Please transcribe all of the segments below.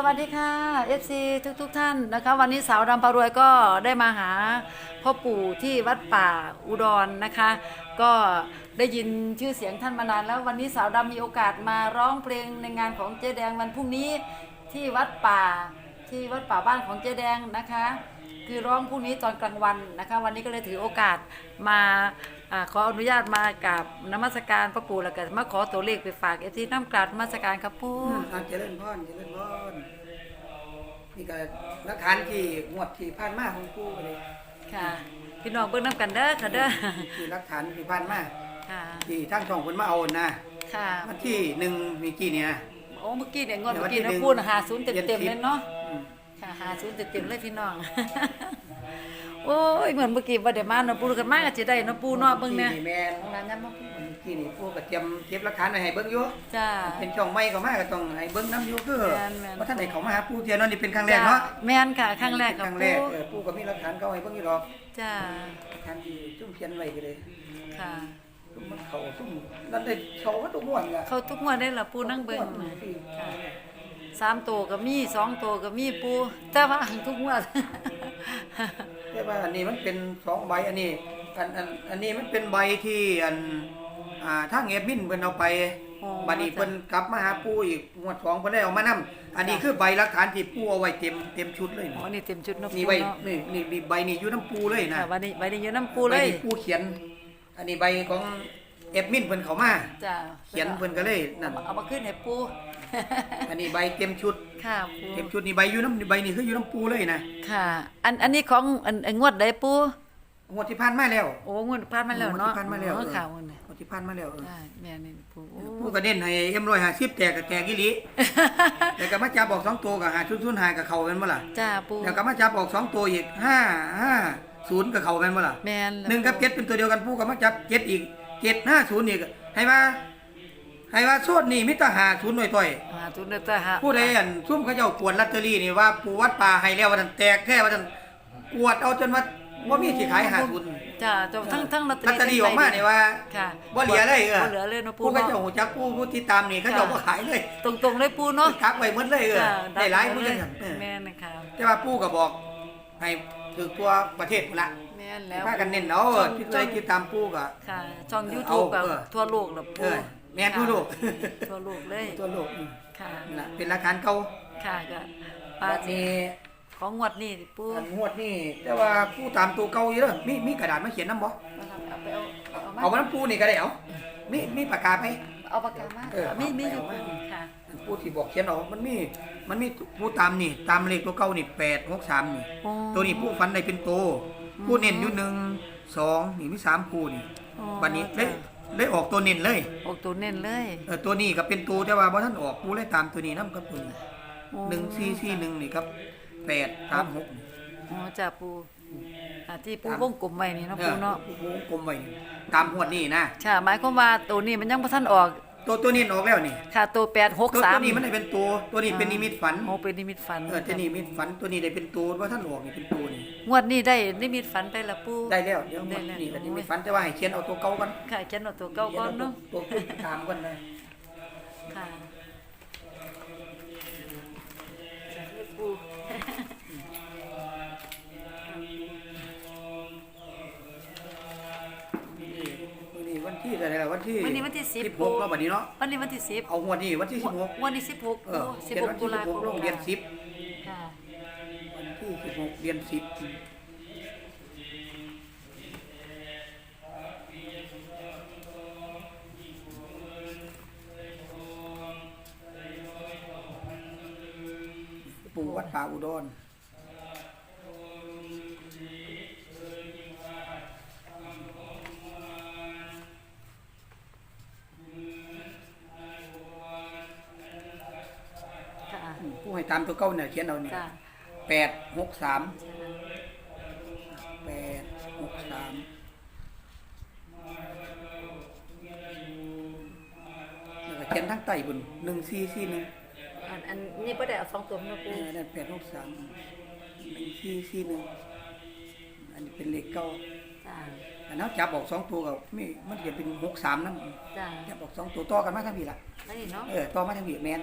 สวัสดีค่ะ FC ทุกทุกๆท่านนะคะ วันนี้สาวดำปารวยก็ได้มาหาพ่อปู่ที่วัดป่าอุดรนะคะ ก็ได้ยินชื่อเสียงท่านมานานแล้ววันนี้สาวดำมีโอกาสมาร้องเพลงในงานของเจ๊แดงวันพรุ่งนี้ที่วัดป่าที่วัดป่าบ้านของเจ๊แดงนะคะ คือร้องพรุ่งนี้ตอนกลางวันนะคะ วันนี้ก็เลยถือโอกาสมาอาขออนุญาตมากับนมัสการพระปู่แล้วก็มาขอตัวเลขไปฝากเอฟซีน้ำกราบนมัสการครับปู่อ่าเจริญพรเจริญพร นี่ก็หลักฐานที่งวดที่ผ่านมาของกูเลยค่ะ พี่น้องเบิ่งน้ำกันเด้อค่ะเด้อที่หลักฐานที่ผ่านมาค่ะ ที่ทั้งสองคนมาเอานะค่ะ วันที่หนึ่งมีกี่เนี่ย โอ้เมื่อกี้เนี่ยงวดเดี๋ยวเมื่อกี้วันที่นะหนึ่งพูดหาศูนย์เต็มเดืเต็อมนสิบเลยเนาะอืมค่ะหาศูนย์เต็มเต็มเลยพี่น้อง โอ้ยเหมือนเมื่อกี้ว่าเดี๋ยวมาเนาะปูกันมากก็จะได้เนาะปูเนาะเบิ่งเนี่ยที่แม่นของร้านนั้นมาปูวันที่นี่ปูก็เตรียมเก็บหลักฐานไว้ให้เบิ่งอยู่จ้า เป็นช่องใหม่เข้ามาก็ต้องให้เบิ่งน้ำอยู่คือแม่นแม่น ว่าท่านไหนเขามาหาปูเทียนเนาะนี่เป็นครั้งแรกเนาะจ้แม่นค่ะครั้งแรกเป็นกับครั้งแรปูกเออปูก็มีหลักฐานเขาให้เบิ่งอยู่ดอกจ้าหลักฐานที่จุ่มเขียนไว้ก็เลยค่ะ ซุ่มมันเขาซุ่มนั่นได้เขาก็ตุ้มม่วนอะเขาทุกงวดได้ละปูนั่งเบิ่งน่ะค่ะสามตัวก็มีสองตัวก็มีปูแต่ว่าทุกงวด แต่ว่าอันนี้มันเป็นสองใบอันนี้อันอันอันนี้มันเป็นใบที่อันอ่าทางเอฟบินเพิ่นเอาไปอ๋อบัดนี้เพิ่นกลับมาหาปู่อีกงวดสองเพิ่นได้เอามานํอันนี้คือใบหลักฐานที่ปู่เอาไว้เต็มเต็มชุดเลยอ๋อนี่เต็มชุดเนาะนี่ปูใบเนาะนี่นี่นี่ใบนี่อยู่น้ำปู่เลยนะ ค่ะวันนี้วันนี้อยู่น้ำปูเลใบยนี่ปู่เขียน อันนี้ใบของเอฟมินเพิ่นเข้ามา จ้าเขียนเพิ่นก็เลยนั่นเอามาขึ้นให้ปู อันนี้ใบเต็มชุด ค่ะปูเต็มชุดนี่ใบอยู่น้ำใบนี่คืออยู่น้ำปู่เลยนะค่ะ อันอันนี้ของอันอันงวดใดปูงวดที่ผ่านมาแล้ว โอ้งวดผ่านมาแล้วเนาะงวดที่ผ่านมาแล้ว อ๋อเออค่ะวันนี้งวดที่ผ่านมาแล้วเออใช่แม่นี่ปูโอ้ ผู้ก็เน้นให้เอ็มร้อยห้าสิบแตกกับแตกอีหลีแต่ก็มาจับบอกสองตัวกับหาชุนชุนหายกับเขาเป็นเมื่อล่ะจ้าปูแล้วก็มาจับบอกสองตัวอีกห้าห้าศูนย์กับเขาเป็นเมื่อล่ะแม่นหนึ่งกับเจ็ดเป็นตัวเดียวกันผู้ก็มาจับเจ็ดอีกเจ็ดห้าศูนย์อีกให้ว่า ให้ว่าโซดนี่มิตรหาศูนย์หน่วยต่อยอ่าทุนเด้อตาหาผู้ใดอันซุ่มเขาเจ้ากวดลอตเตอรี่นี่ว่าปูวัดป่าให้แล้วว่าท่านแตกแค่ว่าท่านกวดเอาจนว่าว่ามีที่ขายหาศูนย์จ้าจบทั้งทั้งลอตเตอลอตเตอรี่ออกมาเนี่ยว่า ค่ะบ่เหลือเลยเออ บ่เหลือเลยเนาะปูผู้เขาเนาะ เจ้าหูจักผู้ผู้ที่ตามนี่เขาเจ้าบ่ขายเลยตรงๆเลยปูเนาะทักไว้หมดเลยเออจ้าได้หลายผู้เลจัยงซั่นเออแม่นนะคะแต่ว่าปู่ก็บอกให้ถือตัวประเทศพุ่นละแม่นแล้วพากันเน้นเอาเออที่เคยติดตามปู่ก็ ค่ะช่อง YouTube กับเออทั่วโลกล่ะเอปูอ แม่นทั่วโลกทั่วโลกเลยตัวโลกอืมค่ะนั่นล่ะเป็นหลักฐานเก่าค่ะก็ปาบัดสินี้ของงวดนี้ปูอันงวดนี่แต่ว่าปู่ตามตัวเก่าอยู่เด้อมีมีกระดาษมาเขียนนำบ่เอาไปเอาเอามาเอามานํปู่นี่ก็ได้เอามีมีปากกาไหมเอาปากกามาเออมีมีอยู่เอามา ค่ะปู่ที่บอกเขียนเอามันมีมันมีปู่ตามนี่ ตามเลขตัวเก่านี่863นี่โอ้ตัวนี้ผู้ฟันได้เป็นโตผู้เน้นอยู่หนึ่งสองนี่มีสามคู่นี่ อ๋อบัดนี้เลย เลยออกตัวเน้นเลยออกตัวเน้นเลยเออตัวนี้ก็เป็นตัวแต่ว่าพอท่านออกผู้เลยตามตัวนี้น้ำกับตัวนี้โอ้หนึ่งสี่สี่หนึ่งนี่ครับแปดสามหกอ๋อจ้าปูอ่าที่ปูวงกลมไว้นี่เนาะเอปูอเนาะผู้วงกลมไว้นี่ตามหวดนี่นะค่ะหมายความว่าตัวนี้มันยังบ่ทันออก ตัวตัวนี้ออกแล้วนี่ค่ะตัวตัวตัว863นี้มันได้เป็นตัวตัวนี้เป็นนิมิตฝันโอ้เป็นนิมิตฝันเออตัวนี้นิมิตฝันตัวนี้ได้เป็นตัวว่าท่านออกนี่เป็นตัวนี่งวดนี้ได้นิมิตฝันไปละปูได้แล้วเดี๋ยวได้แล้วนี่ก็นิมิตฝันแต่ว่าให้เขียนเอาตัวเก่ากันค่ะเขียนเอาตัวเก่าก่อนเนาะตัวตัวตามกันนะค่ะ อะไรล่ะวันที่วันนี้วันที่สิบ10หกแล้วบัดนี้เนาะวันนี้วันที่10เอาหัวดนี่วันที่สิบหกวันที่16เอปูอเขียนวัน16ตุที่สิลาบคหกมโรงเรียนสิบค่ะวันที่สิบหกเรียนสิบปู่วัดป่าอุดร ผู้ให้ตามตัวเก้าเนี่ยเขียนเอาเนี่ยจ้าแปดหกสามแปดหกสามแล้วก็เขียนทั้งใต้บนหนึ่งสี่สี่หนึ่งอันอันนี้บ่ได้เอาสองตัวมาเอปูอนั่นแปดหกสามหนึ่งสี่สี่หนึ่งอันนี้เป็นเลขเก้าจ้าอันนั้นจับออกสองตัวกับมีมันจะเป็นหกสามนั่นจ้าจับออกสองตัวต่อกันมาทั้งพี่ละนี่เนาะเออต่อมาทั้งพี่แมน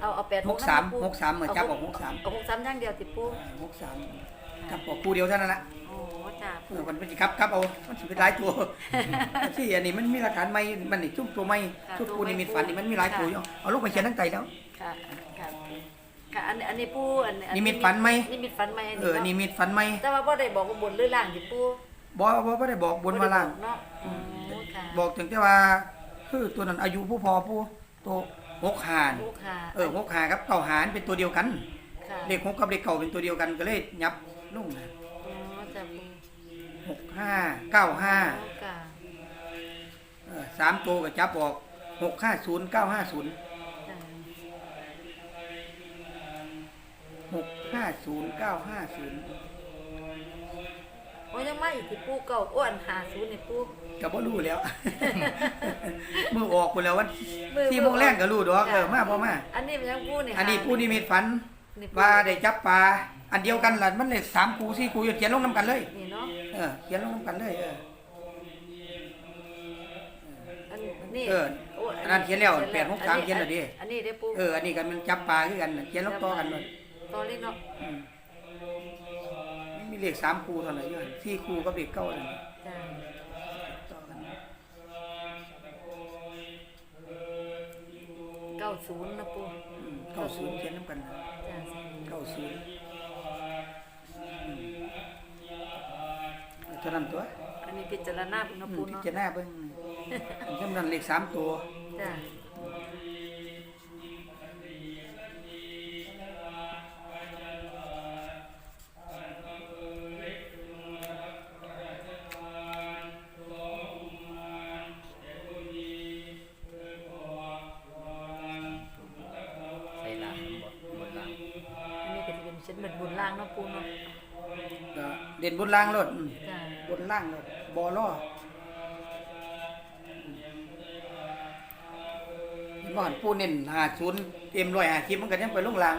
เอาเอาแปดหกสามนะปูหกสามเหมือนจับออกหกสามเอาหกสามอย่างเดียวติปูหกสามจับออกคู่เดียวเท่านั้นละโอ้จ้าเออมันเป็นสิครับครับเอามันสิเป็นหลายตัวที่อันนี้มันมีหลักฐานใหม่มันนี่ชุบตัวใหม่ชุบปูนี่มีฝันนี่มันมีหลายตัวอยู่เอาลูกไปเขียนตั้งใจแล้วค่ะค่ะค่ะอันอันนี้ปูอันอันิมิตฝันไหมนิมิตฝันไหมเออนี่มีฝันใหม่แต่ว่าบ่ได้บอกว่าบนหรือล่างติปูบ่บ่บ่ได้บอกบนมาล่างเนาะอืมค่ะบอกถึงแต่ว่าคือตัวนั้นอายุผู้พอผู้ตัว หกหานปูค่ะเออหกหากับเก้าหานเป็นตัวเดียวกัน ค่ะเลขหกกับเลขเก้าเป็นตัวเดียวกันก็เลยยับลงนะอ๋อจ้าปูหกห้าเก้าห้าอ๋อค่ะเออสามตัวก็จับออกหกห้าศูนย์เก้าห้าศูนย์จ้าหกห้าศูนย์เก้าห้าศูนย์ โอ้ยังมาอีกติปูเก่าอ้วนหาศูนย์นี่ปู ก็บ่รู้แล้ว มือออกคนแล้ววันมือที่โมงแรกก็รู้ดอกเออมาบ่มาอันนี้มันยังปูนี่อันนี้ค่ะผู้นิมิตฝันนี่ปูว่าได้จับปลาอันเดียวกันล่ะมันเลยสามคูสี่คูเขียนลงน้ำกันเลยนี่เนาะเออเขียนลงน้ำกันเลยเอออันนี้เออโอันนั้นเขียนแล้วแปดหกสามเขียนแล้วดิอันนี้ได้ปูเอออันนี้กันมันจับปลาคือกันน่ะเขียนลงต่อกันเลยตอนนี้เนาะ อืมไม่มีเลขสามคูเท่าไหร่เยอะสี่คูกับเลขเก้าเลยจ้าต่อกันเก้าศูนย์นะปูอืมเก้าศูนย์เขียนน้ำกันนะจ้าเก้าศูนย์อืมเท่านั้นตัวอันนี้พิจารณาเนาะอืปูมพิเนาะจารณาเบิ่งอันจำนั้นเลขสามตัวจ้า นบนล่างรถอืมจ้าบนล่างรถบอล่อที่บ้านปูเน้นหาศูนย์เต็มร้อยหาคิมันก็ยังไปลงล่าง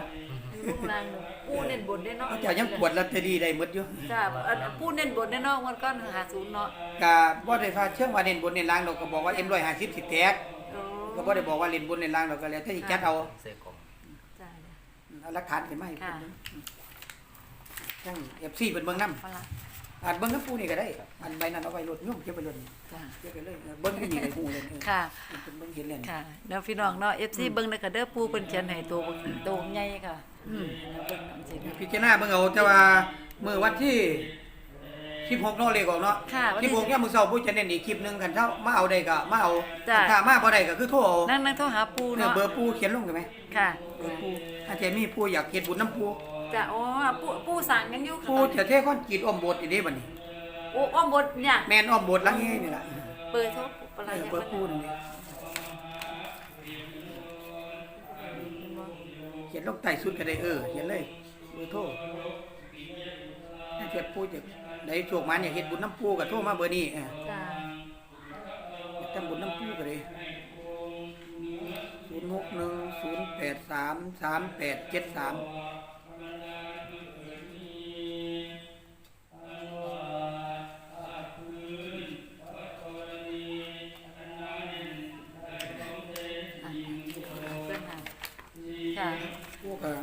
บนล่างเนาะปูเน้นบนได้เนาะเขาเจ้ายังปวดลอตเตอรี่ได้หมดอยู่ จ้าอันปูเน้นบนได้เนาะมันก็หาศูนย์เนาะก็บ่ได้ฟ้าเชื่อว่าเน้นบนเน้นล่างดอกก็บอกว่าเอ็มร้อยห้าสิบสิแตกโอ้ก็บ่ได้บอกว่าเล่นบนเล่นล่างดอกก็แล้วแต่สิจัดเอาใส่กล่องจ้าเอาหลักฐานขึ้นมาให้ค่ะ เพิ่นจัง FC เพิ่นเบิ่งนำพอละอาจเบิ่งกับปูนี่ก็ได้ อันใบนั้นเอาไว้รถยุ่งเก็บไปรถจ้าเก็บไปเลยเออเบิ่งที่นี่ได้ฮู้เลยเออค่ะเพิ่นเบิ่งเห็นแล้วนี่ค่ะแล้วพี่น้องเนาะ FC เบิ่งได้ก็เด้อปูเพิ่นเขียนให้ตัวบักตัวใหญ่ค่ะ อืมเบิ่งนำสิ พิจารณาเบิ่งเอาแต่ว่ามื้อวันที่16เนาะเลขออกเนาะค่ะวันที่16เนี่ยามมื้อเช้าผู้จะเน้นอีกคลิปหนึงกันเท่ามาเอาได้ก็มาเอาจ้ะ ถ้ามาบ่ได้ก็คือโทรเอานั่งนั่งโทรหาปูเนี่ยเนาะเบอร์ปูเขียนลงได้ไหมค่ะ เบอร์ปูอาจจะมีปูอยากเฮ็ดบุญน้ำปู จ้ะอ๋อปูปูสั่งกันอยู่ปูจะเทคอนกรีตอ้อมโบสถ์อีเด้บัดนี้ โอ้อ้อมบทเนี่ยแม่นอ้อมโบสถ์หลังนี้นี่ล่ะเปิดโทรปเอลาออย่างเบอร์ปูนี่เขียนลงใต้สุดก็ได้เออเขียนเลยเบอร์โทรถ้าเกิดปูจะได้โชคมันอยากเฮ็ดบุญน้ำปูก็โทรมาเบอร์นี้เออ จ้ะอยากทำบุญน้ำปูก็ได้ศูนย์หกหนึ่งศูนย์แปดสามสามแปดเจ็ดสาม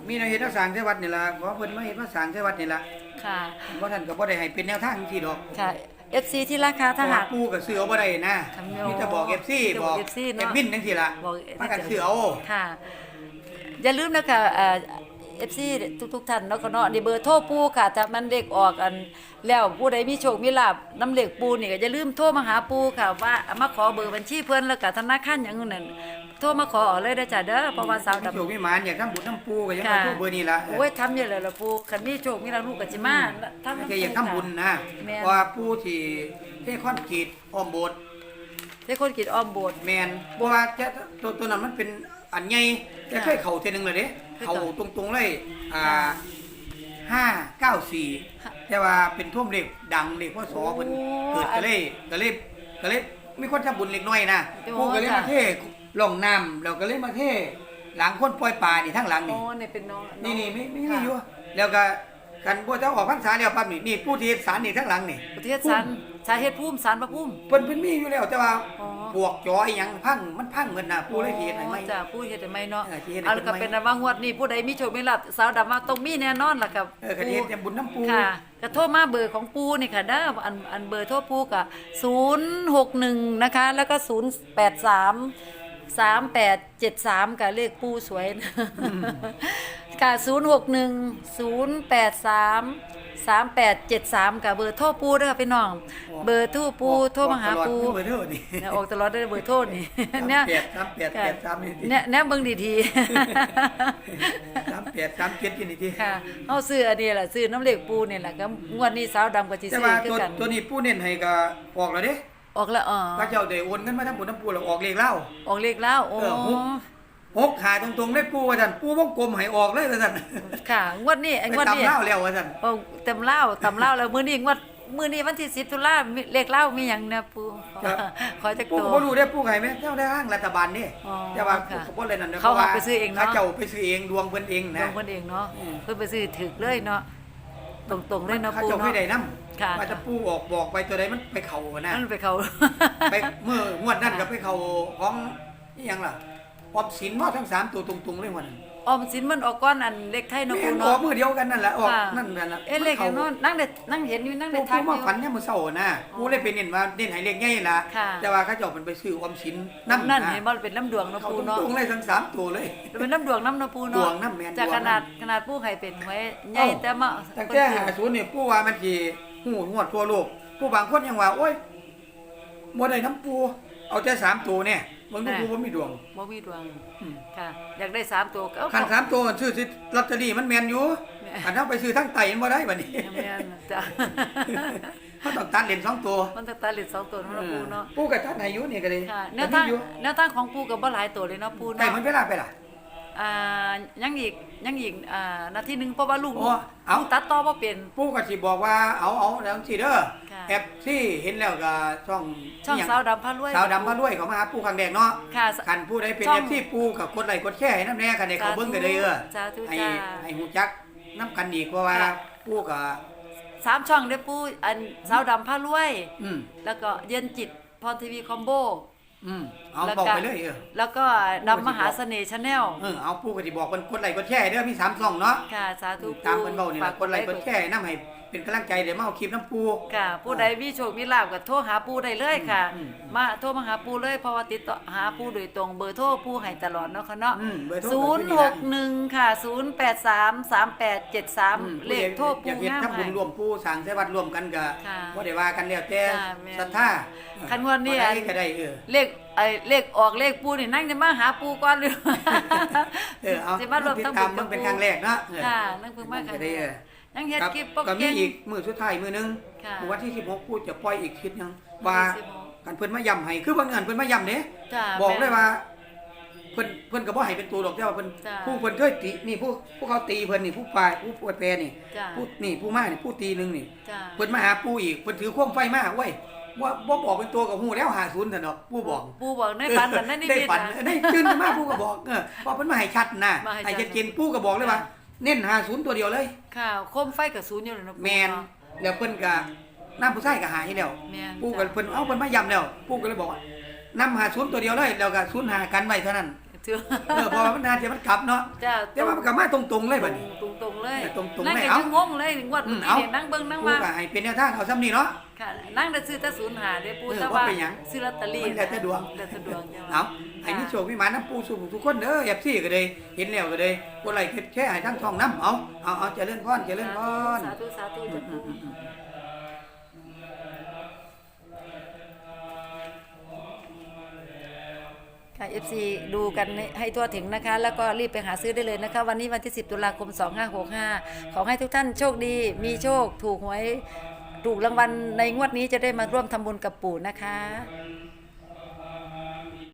มีแนวเฮ็ดนักสร้างที่วัดนี่ล่ะขอเพิ่นมาเฮ็ดมาสร้างที่วัดนี่ล่ะค่ะบ่ท่านก็บ่ได้ให้เป็นแนวทางที่ดอกค่ะ FC ที่ราคาถ้าหาก ปูก็ซื้อเอาบ่ได้นะทำโยมีแต่บอก FC จะบบออกก FC เนอะ แอดมินจังซี่ล่ะบอกพากันซื้อเอา ค่ะ อย่าลืมนะคะเอ่อ FC ทุกทุกๆท่านเนาะก็เนาะนี่เบอร์โทรปูค่ะถ้ามันเด็กออกอัน แล้วผู้ใดมีโชคมีลาภน้ำเหล็กปูนี่ก็อย่าลืมโทรมาหาปูค่ะ ว่ามาขอเบอร์บัญชีเพิ่นแล้วก็ธนาคารหยังนั้น โทรมาขอเอาเลยเด้อจ้ะเด้อเพราะว่าสาวมีดำ โชคมีหมานอยากทำบุญทำปูก็ยังค่ะมาโทรเบอร์นี้ล่ะโอ้ยทำอยู่แล้วล่ะปูคันมีโชคมีลาภลูกก็สิมาทำแค่อยากทำบุญนะแม่น เพราะว่าผู้ที่เทคอนกรีตอ้อมโบสถ์ให้คนกินอ้อมโบสถ์ แม่นเพราะว่าจะตัวตัวนั้นมันเป็นอันใหญ่จะเคยเข้าเทื่อนึงแล้วเด้เคยเข้าเข้าตรงๆเลยอ่า594แต่ว่าเป็นท่วมเลขดังเลขพศเพิ่นโอ้เกิดก็เลยก็เลยก็เลยมีคนทำบุญเล็กน้อยนะโอ้ผู้ก็เลยมาค่ะ เท ลงน้ำเราก็เลยมาเทหลังคนปล่อยปลานี่ทั้งหลังอ๋อนี่นี่เป็นน้องนี่นี่ไม่ไม่ค่ะมีอยู่แล้วก็กันพวกเจ้าออกพรรษาแล้วปั๊บนี่นี่ผู้ที่สารนี่ทั้งหลังนี่ประเทศสันสาเหตุภูมิสารพระภูมิ เพิ่นเพิ่นมีอยู่แล้วแต่ว่าอ๋อพวกจออีหยังพังมันพังเหมือนน่ะปูเลยสิเฮ็ดให้ไหม จ้ะผู้เฮ็ดให้ไหมเนาะเออที่เฮ็ดให้เอาแล้วก็เพิ่เป็นนไหมอันว่างวดนี้ผู้ใดมีโชคมีลาภสาวดำมาต้องมีแน่นอนล่ะครับเออก็สิเฮ็ดแต่บุญน้ำปู ค่ะก็โทรมาเบอร์ของปูนี่ค่ะเด้ออันอันเบอร์โทรปูก็061นะคะแล้วก็083 3873กับเลขปูสวยนะค่ะ061 083 3873กับเบอร์โทรปูเด้อค่ะพี่น้อง เบอร์โทรปูโทรมาหาปูเบอร์เท่านี่เนี่ยออกตลอดได้เบอร์โทรนี่เนี่ยแปดสามแปดแปดสามนี่เนี่ยเนี่ยเบิ่งดีสามแปดสามเจ็ดอยู่นี่ทีๆค่ะเอาซื้ออันนี้แหละซื้อน้ำเหล็กปูนี่แหละก็งวดนี้สาวดำกับจีแต่ซื้อว่าคือตัวกันตัวนี้ปูเน้นให้ก็ออกแล้วเด้ ออกแล้วอ๋อพระเจ้าได้โอนเงินมาทั้งบุญทั้งปูแล้วออกเลขเล่า ออกเลขแล้วโอ้เออหก หกขาตรงๆได้ปูว่าซั่นปูวงกลมให้ออกเลยว่าซั่นค่ะ งวดนี้ไอ้ไปงวดนี้ตำเล่าแล้วว่าซั่นโอ้เต็มเหล้าตำเหล้าแล้วมื้อนี้งวดมื้อนี้วันที่10ตุลามีเลขเหล้ามีหยังนะปูขอจักปูตัก็วบ่รู้ได้ปูไห้แม่เจ้าได้อ้างรัฐบาลนี่อ๋อแต่ว่าค่ะเขาบ่เลยนั่นด้เขาพระว่เอาไปซื้อเองเนาะเขาเจ้าไปซื้อเองดวงเพิ่นเองลนะ งเพิ่นเองเนาะอืม เพิ่นไปซื้อถึกเลยเนาะ ตรงๆเลยเนาะเขาปูเจ้าเนาะไม่ได้นํค่ะว่าจะปูออกบอกไปตัวใดมันไปเข้านะนั่นไปเขา ไปเมื่องวดนั้นก็ไปเข้าของอีหยังล่ะออมสินว่าทั้งสามตัวตรงๆเลยวันนั้น ออมสินมันออกก้อนอันเลขไทยเนาะแม่ปูนออเนาะกมือเดียวกันนั่นแหละออกค่ะ นั่นนั่นแหละเอ๊ะเลขอย่างโน้นนั่งเด็ดนั่งเห็นอยู่นั่งปูเด็ดทัปูกอมายู่ ฝันเนี่ยามมื้อเช้าน่ะปูเลยไปเน้นว่าเน้นให้เลขใหญ่ล่ะค่ะ แต่ว่าเขาเจ้ามันไปซื้อออมสินนำนั่นเห็นบ่เป็นน้ำดวงเนาะเขาปูตเนาะรงๆเลยทั้งสามตัวเลย เป็นน้ำดวงน้ำเนาะปูดเนาะวงน้ำแม่นจากดวงขน้ำนาดขนาดปูไข่เป็นไว้ใหญ่แต่มาตั้งแต่หาศูนย์นี่ปูว่ามันสิหูงวดทั่วโลกผู้บางคนยังว่าโอ๊ยบ่ได้น้ำปูเอาแต่สามตัวเนี่ย บางทีปูบ่มีดวง บ่มีดวงอืม ค่ะ อยากได้สามตัวก็เอาคันสามตัวซื้อสิลอตเตอรี่มันแม่นอยู่แม่อันนั้นไปซื้อทั้งไตมันบ่ได้บัดนี้แม่นจ้ะเขาต้องตัดเหรียญสองตัวมันตะตาเหลือสองตัวเนาะปูเนาะปูกับตัดให้อยู่นี่ก็เลยค่ะแนแต่วมีทางอยู่แนวทางของปูก็บ่หลายตัวเลยเนาะปูไก่เนาะมันเวลาไปล่ะ อ่ายังอีกยังอีกอ่านาทีหนึงเพราะว่าลูกโอ้เอา ลูกตัดต่อบ่เป็น ปูก็สิบอกว่าเอาเอาแล้วสิเด้อค่ะ แอปที่เห็นแล้วก็ช่องช่องอิหยัสาวดำพารวยสาวดำมาด้วยเขามาหาปูครั้งแรกเนาะค่ะคันผู้ใดเป็นช่องเอฟซีปูกับกดไลค์กดแชร์ให้น้ำแน่คันให้เขาเบิ่งกันเลยเออสาธุให้จ้าให้ฮู้จักน้ำกันอีกเพราะว่าค่ะปูก็สามช่องเด้อปูอันสาวดำพารวยอืมแล้วก็เย็นจิตพรทีวีคอมโบอืมเอาแล้วบอกก็ไปเลยเออแล้วก็ดำมหาเสน่ห์ชาแนลเออเอาปูก็สิบอกเพิ่นกดไลค์กดแชร์เด้อมีสามช่องเนาะค่ะสาธุตามเพิ่นเว้านี่ฝล่ะกดไลค์กดแชร์นำให้ เป็นกำลังใจเดี๋ยวมาเอาคลิปน้ำปู ค่ะผู้ใดมีโชคมีลาภก็โทรหาปูได้เลยค่ะอืมมาโทรมาหาปูเลยเพราะว่าติดต่อหาปูโดยตรงเบอร์โทรปูให้ตลอดเนาะค่ะเนาะอืมเบอร์โทรศูนย์หกหนึ่งค่ะศูนย์แปดสามสามแปดเจ็ดสามอืมเลขโทรอปูยากเฮ็ดงามทำบุญให้ร่วมปูสร้างใส่วัดร่วมกันก็ค่ะบ่ได้ว่ากันแล้วแต่จ้าแม่นศรัทธาคันว่าเนี่ย บ่ได้ก็ได้เออ เลขไอ้เลขออกเลขปูนี่นั่งจะมาหาปูก่อนเลยเออเอาจะมารวมติดทั้งตามบุญมันเป็นปูครั้งแรกเนาะเออค่ะนั่งเพิ่งมาครั้งจะได้แรเอกอ ยังเฮ็ดครับคลิปปกก็มีเก่ง อีกมือสุดท้ายมือหนึงค่ะวันที่16พูดจะปล่อยอีกคลิปหนึงว่าวันที่16กันเพิ่นมาย้ำให้คือบางงานเพิ่นมาย้ำเด้ จ้าบอกเลยแม่ว่าเพิ่นเพิ่นก็บ่ให้เป็นตัวดอกแต่ว่าเพิ่นจ้ะผู้เพิ่นเคยตีนี่ผู้ผู้เขาตีเพิ่นนี่ผู้ปลายผู้ป่วยแปรนี่จ้ะ ผู้นี่ผู้มานี่ผู้ตีหนึงนี่ จ้าเพิ่นมาหาปู่อีกเพิ่นถือควงไฟมาเว้ยว่าบ่บอกเป็นตัวกับฮู้แล้ว50ซั่นดอกปู่บอกปูบอกในฝันแต่นั่นนี่ได้ดีฝันนะ ได้ตื่นขึ้นมาปู่ก็บอกเออว่าเพิ่นมาให้ชัดนะมาให้ชัดให้ชัดเจนปู่ก็บอกเลยว่า เน้น50ตัวเดียวเลย ค่ะโคมไฟกับศูนย์อยู่เลยเนาะแมนแล้วเพิ่นก็น้ำผู้ชายก็หายแล้วแม่นปู่ก็เพิ่นเอาเพิ่นมาย้ำแล้วปู่ก็เลยบอกว่าน้ำหาศูนย์ตัวเดียวเลยแล้วก็ศูนย์หากันไว้เท่านั้น ถือเออเพอมันนานจะมันกลับเนาะจ้าแต่ว่ามันก็มาตรงๆเลยบัดนี้ ตรงตรงๆเลยตรงๆนั่งเลยก็เอ้ายังงงเลยงวดอืเมื่อมกี้เอาเนี่ยนั่งเบิ่งนั่งปู่ว่าก็ให้เป็นแนวทางเอาซ้ำนี่เนาะ ค่ะนั่งได้ซื้อแต่ศูนย์หาได้ปูเออแต่ว่าว่าเป็นหยังซื้อลอตเตอรี่มันแล้วแต่ดวง แล้วแต่ดวงจ้ะ เอาให้มีโชคมีหมาน้ำปูสู่ทุกคนเด้อ FC ก็เลยเห็นแล้วก็เลยกดไลค์กดแชร์ให้ทั้งช่องน้ำเอาเอาเอาเจริญพรเจริญพร สาธุสาธุอืจ้ะ ค่ะ FC ดูกันให้ทั่วถึงนะคะ แล้วก็รีบไปหาซื้อได้เลยนะคะ วันนี้วันที่ 10 ตุลาคม 2565 ขอให้ทุกท่านโชคดี มีโชค ถูกหวย ถูกรางวัลในงวดนี้จะได้มาร่วมทำบุญกับปู่นะคะ